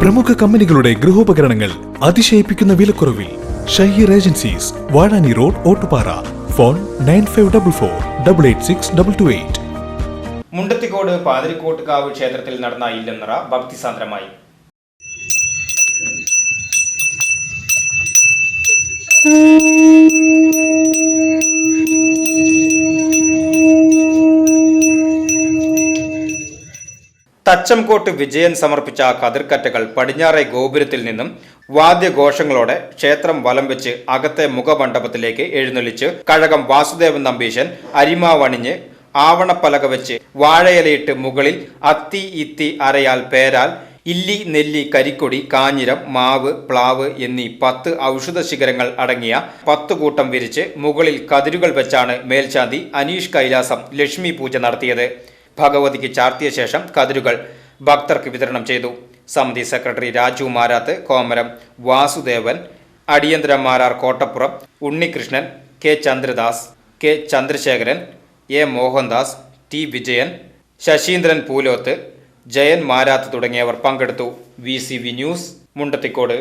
പ്രമുഖ കമ്പനികളുടെ ഗൃഹോപകരണങ്ങൾ അതിശയിപ്പിക്കുന്ന വിലക്കുറവിൽ Shaheer agencies Vazhani road Ottupara. Phone nine five double four double eight six double two eight. Mundathikode Pathirikottukavu ക്ഷേത്രത്തിൽ നടന്ന ഇല്ലെന്നറ ഭക്തിസാന്ദ്രമായി. തച്ചംകോട്ട് വിജയൻ സമർപ്പിച്ച കതിർക്കറ്റകൾ പടിഞ്ഞാറെ ഗോപുരത്തിൽ നിന്നും വാദ്യഘോഷങ്ങളോടെ ക്ഷേത്രം വലം വെച്ച് അകത്തെ മുഖമണ്ഡപത്തിലേക്ക് എഴുന്നള്ളിച്ച് കഴകം വാസുദേവൻ നമ്പീശൻ അരിമാവണിഞ്ഞ് ആവണപ്പലക വെച്ച് വാഴയിലയിട്ട് മുകളിൽ അത്തി ഇത്തി അരയാൽ പേരാൽ ഇല്ലി നെല്ലി കരിക്കൊടി കാഞ്ഞിരം മാവ് പ്ലാവ് എന്നീ പത്ത് ഔഷധ ശിഖരങ്ങൾ അടങ്ങിയ പത്ത് കൂട്ടം വിരിച്ച് മുകളിൽ കതിരുകൾ വെച്ചാണ് മേൽശാന്തി അനീഷ് കൈലാസം ലക്ഷ്മി പൂജ നടത്തിയത് ഭഗവതിക്ക് ചാർത്തിയ ശേഷം കതിരുകൾ ഭക്തർക്ക് വിതരണം ചെയ്തു. സമിതി സെക്രട്ടറി രാജു മാരാത്ത് കോമരം വാസുദേവൻ അടിയന്തര Marar Kottappuram Unnikrishnan K Chandradas K Chandrasekharan A Mohandas T Vijayan Sasindran Poolothu Jayan Marath തുടങ്ങിയവർ പങ്കെടുത്തു. V news Mundathikode.